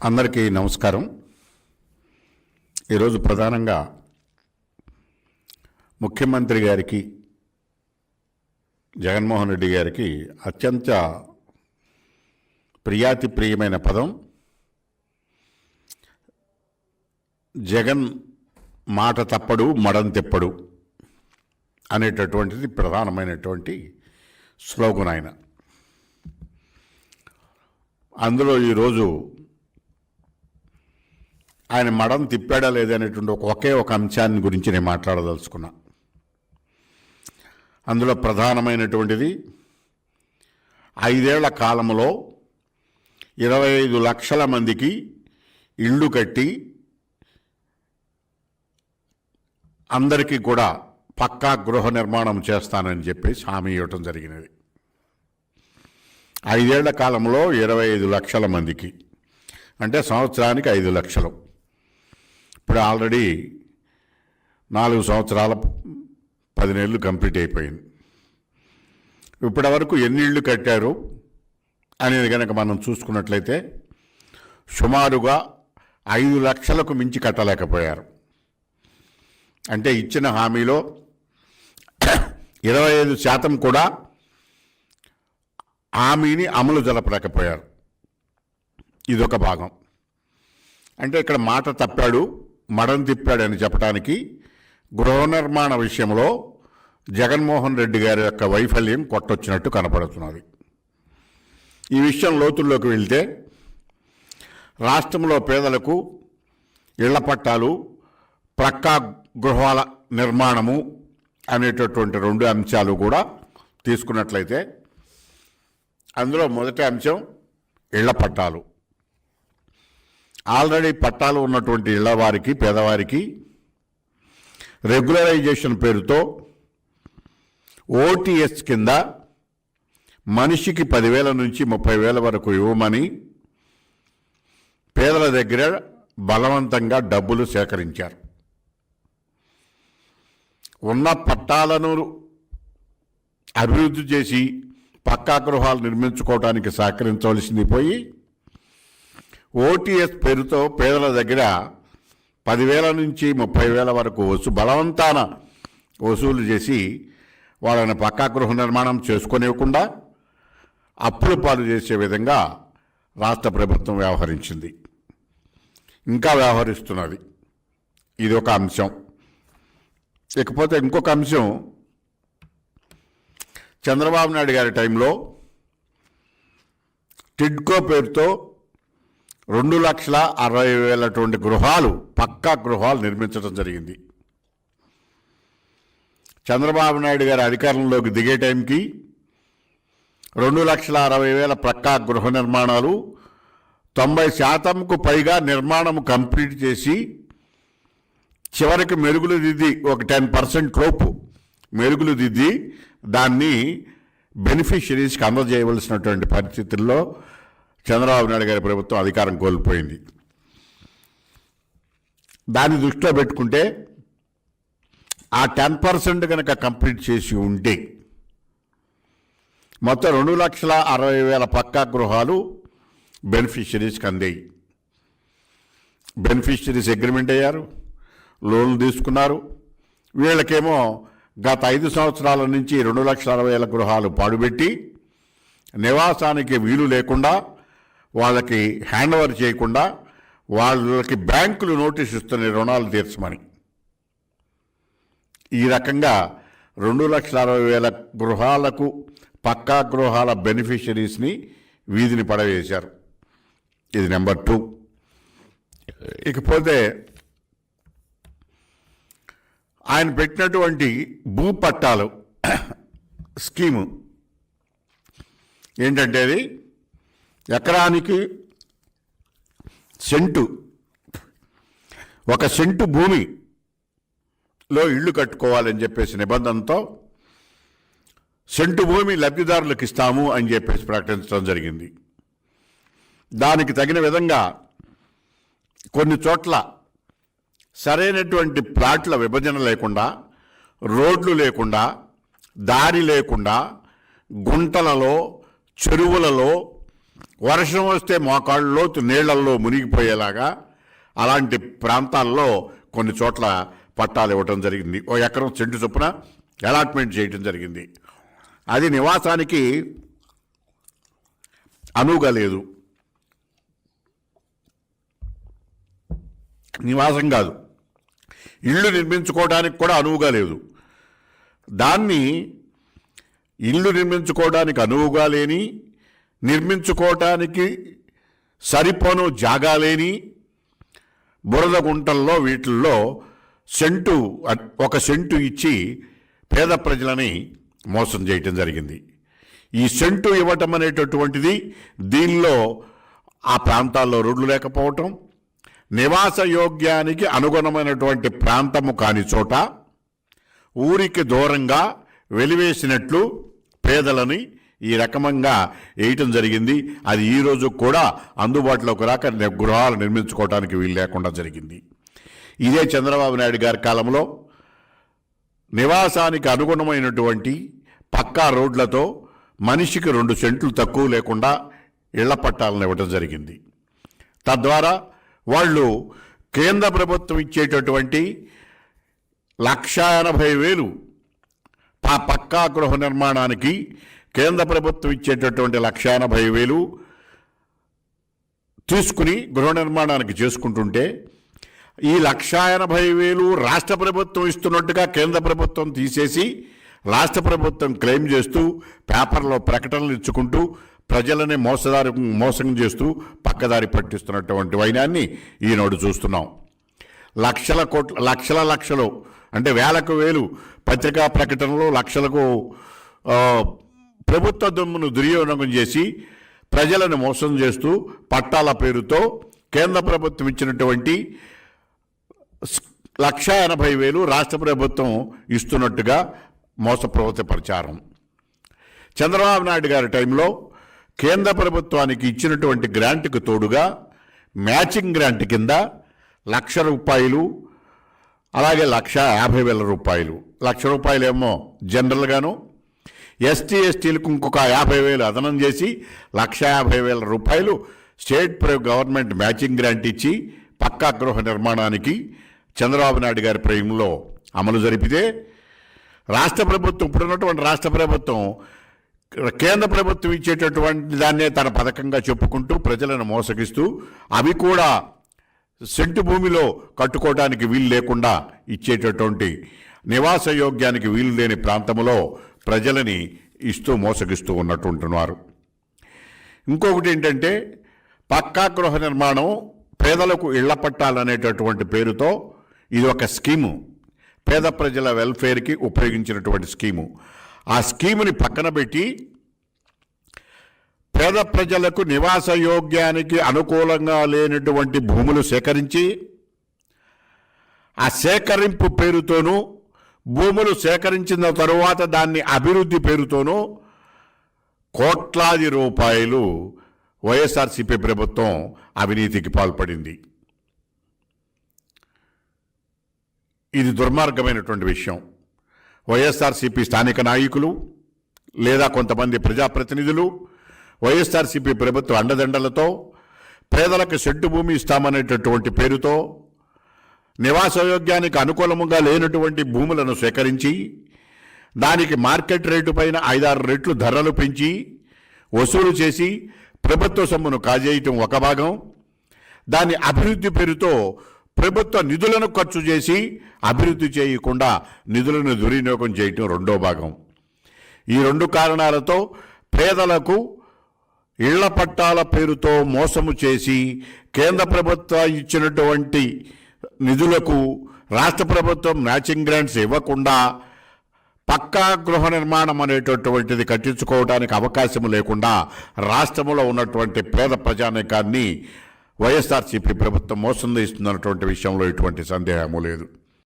అందరికీ నమస్కారం. ఈరోజు ప్రధానంగా ముఖ్యమంత్రి గారికి జగన్మోహన్ రెడ్డి గారికి అత్యంత ప్రియాతి ప్రియమైన పదం జగన్ మాట తప్పడు మడం తెప్పడు అనేటటువంటిది ప్రధానమైనటువంటి స్లోగన్ ఆయన. అందులో ఈరోజు ఆయన మడం తిప్పాడా లేదనేటువంటి ఒక ఒకే ఒక అంశాన్ని గురించి నేను మాట్లాడదలుచుకున్నా. అందులో ప్రధానమైనటువంటిది ఐదేళ్ళ కాలంలో ఇరవై ఐదు లక్షల మందికి ఇళ్ళు కట్టి అందరికీ కూడా పక్కా గృహ నిర్మాణం చేస్తానని చెప్పేసి హామీ ఇవ్వటం జరిగినది. ఐదేళ్ళ కాలంలో ఇరవై ఐదు లక్షల మందికి అంటే సంవత్సరానికి ఐదు లక్షలు. ఇప్పుడు ఆల్రెడీ నాలుగు సంవత్సరాల పది నెలలు కంప్లీట్ అయిపోయింది. ఇప్పటి వరకు ఎన్ని ఇళ్ళు కట్టారు అనేది కనుక మనం చూసుకున్నట్లయితే సుమారుగా ఐదు లక్షలకు మించి కట్టలేకపోయారు. అంటే ఇచ్చిన హామీలో ఇరవై ఐదు శాతం కూడా హామీని అమలు జరపలేకపోయారు. ఇదొక భాగం. అంటే ఇక్కడ మాట తప్పాడు మడం తిప్పాడని చెప్పడానికి గృహ నిర్మాణ విషయంలో జగన్మోహన్ రెడ్డి గారి యొక్క వైఫల్యం కొట్టొచ్చినట్టు కనపడుతున్నది. ఈ విషయం లోతుల్లోకి వెళ్తే రాష్ట్రంలో పేదలకు ఇళ్ళ పట్టాలు ప్రక్కా గృహాల నిర్మాణము అనేటటువంటి రెండు అంశాలు కూడా తీసుకున్నట్లయితే అందులో మొదటి అంశం ఇళ్ళ పట్టాలు. ఆల్రెడీ పట్టాలు ఉన్నటువంటి ఇళ్ళవారికి పేదవారికి రెగ్యులరైజేషన్ పేరుతో ఓటీఎస్ కింద మనిషికి పదివేల నుంచి ముప్పై వేల వరకు ఇవ్వమని పేదల దగ్గర బలవంతంగా డబ్బులు సేకరించారు. ఉన్న పట్టాలను అభివృద్ధి చేసి పక్కా గృహాలు నిర్మించుకోవడానికి సహకరించవలసింది పోయి ఓటీఎస్ పేరుతో పేదల దగ్గర పదివేల నుంచి ముప్పై వేల వరకు వసూ బలవంతాన వసూలు చేసి వాళ్ళని పక్కా గృహ నిర్మాణం చేసుకునివ్వకుండా అప్పులు పాలు చేసే విధంగా రాష్ట్ర ప్రభుత్వం వ్యవహరించింది. ఇంకా వ్యవహరిస్తున్నది. ఇది ఒక అంశం. ఇకపోతే ఇంకొక అంశం. చంద్రబాబు నాయుడు గారి టైంలో టిడ్కో పేరుతో రెండు లక్షల అరవై వేలటువంటి గృహాలు పక్కా గృహాలు నిర్మించడం జరిగింది. చంద్రబాబు నాయుడు గారి అధికారంలోకి దిగే టైంకి రెండు లక్షల అరవై వేల పక్కా గృహ నిర్మాణాలు తొంభై శాతంకు పైగా నిర్మాణం కంప్లీట్ చేసి చివరికి మెరుగులు దిద్ది ఒక టెన్ పర్సెంట్ లోపు మెరుగులు దిద్ది దాన్ని బెనిఫిషరీస్కి అందజేయవలసినటువంటి పరిస్థితుల్లో చంద్రబాబు నాయుడు గారి ప్రభుత్వం అధికారం కోల్పోయింది. దాన్ని దృష్టిలో పెట్టుకుంటే ఆ టెన్ పర్సెంట్ కనుక కంప్లీట్ చేసి ఉంటే మొత్తం రెండు లక్షల అరవై వేల పక్కా గృహాలు బెనిఫిషరీస్కి అందాయి. బెనిఫిషరీస్ అగ్రిమెంట్ అయ్యారు లోన్లు తీసుకున్నారు. వీళ్ళకేమో గత ఐదు సంవత్సరాల నుంచి రెండు లక్షల అరవై వేల గృహాలు పాడుపెట్టి నివాసానికి వీలు లేకుండా వాళ్ళకి హ్యాండ్ ఓవర్ చేయకుండా వాళ్ళకి బ్యాంకులు నోటీస్ ఇస్తున్న రుణాలు తీర్చమని. ఈ రకంగా రెండు లక్షల అరవై వేల గృహాలకు పక్కా గృహాల బెనిఫిషరీస్ని వీధిని పడవేశారు. ఇది నెంబర్ టూ. ఇకపోతే ఆయన పెట్టినటువంటి భూ పట్టాలు స్కీము ఏంటంటే అది ఎకరానికి సెంటు. ఒక సెంటు భూమిలో ఇళ్ళు కట్టుకోవాలని చెప్పేసి నిబంధనతో సెంటు భూమి లబ్ధిదారులకు ఇస్తాము అని చెప్పేసి ప్రకటించడం జరిగింది. దానికి తగిన విధంగా కొన్ని చోట్ల సరైనటువంటి ప్లాట్ల విభజన లేకుండా రోడ్లు లేకుండా దారి లేకుండా గుంటలలో చెరువులలో వర్షం వస్తే మోకాళ్ళలో లోతు మునిగిపోయేలాగా అలాంటి ప్రాంతాల్లో కొన్ని చోట్ల పట్టాలు ఇవ్వటం జరిగింది. ఓ ఎకరం సెంటు చొప్పున అలాట్మెంట్ చేయటం జరిగింది. అది నివాసానికి అనువుగా లేదు. నివాసం కాదు. ఇల్లు నిర్మించుకోవడానికి కూడా అనువుగా లేదు. దాన్ని ఇల్లు నిర్మించుకోవడానికి అనువుగా లేని నిర్మించుకోవటానికి సరిపోను జాగా లేని బురద గుంటల్లో వీటిల్లో సెంటు ఒక సెంటు ఇచ్చి పేద ప్రజలని మోసం చేయటం జరిగింది. ఈ సెంటు ఇవ్వటం అనేటటువంటిది దీనిలో ఆ ప్రాంతాల్లో రోడ్లు లేకపోవటం నివాస యోగ్యానికి అనుగుణమైనటువంటి ప్రాంతము కాని చోట ఊరికి దూరంగా వెలివేసినట్లు పేదలని ఈ రకమంగా వేయటం జరిగింది. అది ఈ కూడా అందుబాటులోకి రాక గృహాలు నిర్మించుకోవడానికి వీలు లేకుండా జరిగింది. ఇదే చంద్రబాబు నాయుడు గారి కాలంలో నివాసానికి అనుగుణమైనటువంటి పక్కా రోడ్లతో మనిషికి రెండు సెంట్లు తక్కువ లేకుండా ఇళ్ళ పట్టాలను ఇవ్వటం జరిగింది. తద్వారా వాళ్ళు కేంద్ర ప్రభుత్వం ఇచ్చేటటువంటి లక్ష ఎనభై వేలు ప- పక్కా గృహ నిర్మాణానికి కేంద్ర ప్రభుత్వం ఇచ్చేటటువంటి లక్ష ఎనభై వేలు తీసుకుని గృహ నిర్మాణానికి చేసుకుంటుంటే ఈ లక్ష ఎనభై వేలు రాష్ట్ర ప్రభుత్వం ఇస్తున్నట్టుగా కేంద్ర ప్రభుత్వం తీసేసి రాష్ట్ర ప్రభుత్వం క్లెయిమ్ చేస్తూ పేపర్లో ప్రకటనలు ఇచ్చుకుంటూ ప్రజలని మోసదారి మోసం చేస్తూ పక్కదారి పట్టిస్తున్నటువంటి వైనాన్ని ఈనాడు చూస్తున్నాం. లక్షల కోట్ల లక్షల లక్షలు అంటే వేలకు వేలు పత్రికా ప్రకటనలు లక్షలకు ప్రభుత్వ దొమ్మును దుర్వినియోగం చేసి ప్రజలను మోసం చేస్తూ పట్టాల పేరుతో కేంద్ర ప్రభుత్వం ఇచ్చినటువంటి స్- లక్ష ఎనభై వేలు రాష్ట్ర ప్రభుత్వం ఇస్తున్నట్టుగా మోసప్రవత ప్రచారం చంద్రబాబు నాయుడు గారి టైంలో కేంద్ర ప్రభుత్వానికి ఇచ్చినటువంటి గ్రాంట్కి తోడుగా మ్యాచింగ్ గ్రాంట్ కింద లక్ష రూపాయలు అలాగే లక్ష యాభై వేల రూపాయలు. లక్ష రూపాయలేమో జనరల్గాను ఎస్టీ ఎస్టీలకు ఇంకొక యాభై వేలు అదనం చేసి లక్ష యాభై వేల రూపాయలు స్టేట్ గవర్నమెంట్ మ్యాచింగ్ గ్రాంట్ ఇచ్చి పక్కా గృహ నిర్మాణానికి చంద్రబాబు నాయుడు గారి ప్రేమలో అమలు జరిపితే రాష్ట్ర ప్రభుత్వం ఇప్పుడున్నటువంటి రాష్ట్ర ప్రభుత్వం కేంద్ర ప్రభుత్వం ఇచ్చేటటువంటి దాన్నే తన పథకంగా చెప్పుకుంటూ ప్రజలను మోసగిస్తూ అవి కూడా సెంటు భూమిలో కట్టుకోవడానికి వీలు లేకుండా ఇచ్చేటటువంటి నివాస యోగ్యానికి వీలు లేని ప్రాంతంలో ప్రజలని ఇస్తూ మోసగిస్తూ ఉన్నట్టుంటున్నారు. ఇంకొకటి ఏంటంటే పక్కా గృహ నిర్మాణం పేదలకు ఇళ్ళ పట్టాలనేటటువంటి పేరుతో ఇది ఒక స్కీము. పేద ప్రజల వెల్ఫేర్కి ఉపయోగించినటువంటి స్కీము. ఆ స్కీముని పక్కన పెట్టి పేద ప్రజలకు నివాస యోగ్యానికి అనుకూలంగా లేనటువంటి భూములు సేకరించి ఆ సేకరింపు పేరుతోనూ భూములు సేకరించిన తరువాత దాన్ని అభివృద్ధి పేరుతోనూ కోట్లాది రూపాయలు వైఎస్ఆర్సీపీ ప్రభుత్వం అవినీతికి పాల్పడింది. ఇది దుర్మార్గమైనటువంటి విషయం. వైఎస్ఆర్సీపీ స్థానిక నాయకులు లేదా కొంతమంది ప్రజాప్రతినిధులు వైఎస్ఆర్సీపీ ప్రభుత్వ అండదండలతో పేదలకు షెడ్డు భూమి ఇస్తామనేటటువంటి పేరుతో నివాసయోగ్యానికి అనుకూలముగా లేనటువంటి భూములను సేకరించి దానికి మార్కెట్ రేటు పైన ఐదారు రెట్లు ధరలు పెంచి వసూలు చేసి ప్రభుత్వ సొమ్మును కాజేయటం ఒక భాగం. దాని అభివృద్ధి పేరుతో ప్రభుత్వ నిధులను ఖర్చు చేసి అభివృద్ధి చేయకుండా నిధులను దుర్వినియోగం చేయటం రెండో భాగం. ఈ రెండు కారణాలతో పేదలకు ఇళ్ళ పట్టాల పేరుతో మోసము చేసి కేంద్ర ప్రభుత్వం ఇచ్చినటువంటి నిధులకు రాష్ట్ర ప్రభుత్వం మ్యాచింగ్ గ్రాంట్స్ ఇవ్వకుండా పక్కా గృహ నిర్మాణం అనేటటువంటిది కట్టించుకోవడానికి అవకాశం లేకుండా రాష్ట్రంలో ఉన్నటువంటి పేద ప్రజానీకాన్ని వైఎస్ఆర్సీపీ ప్రభుత్వం మోసం చేస్తున్నటువంటి విషయంలో ఎటువంటి సందేహము లేదు.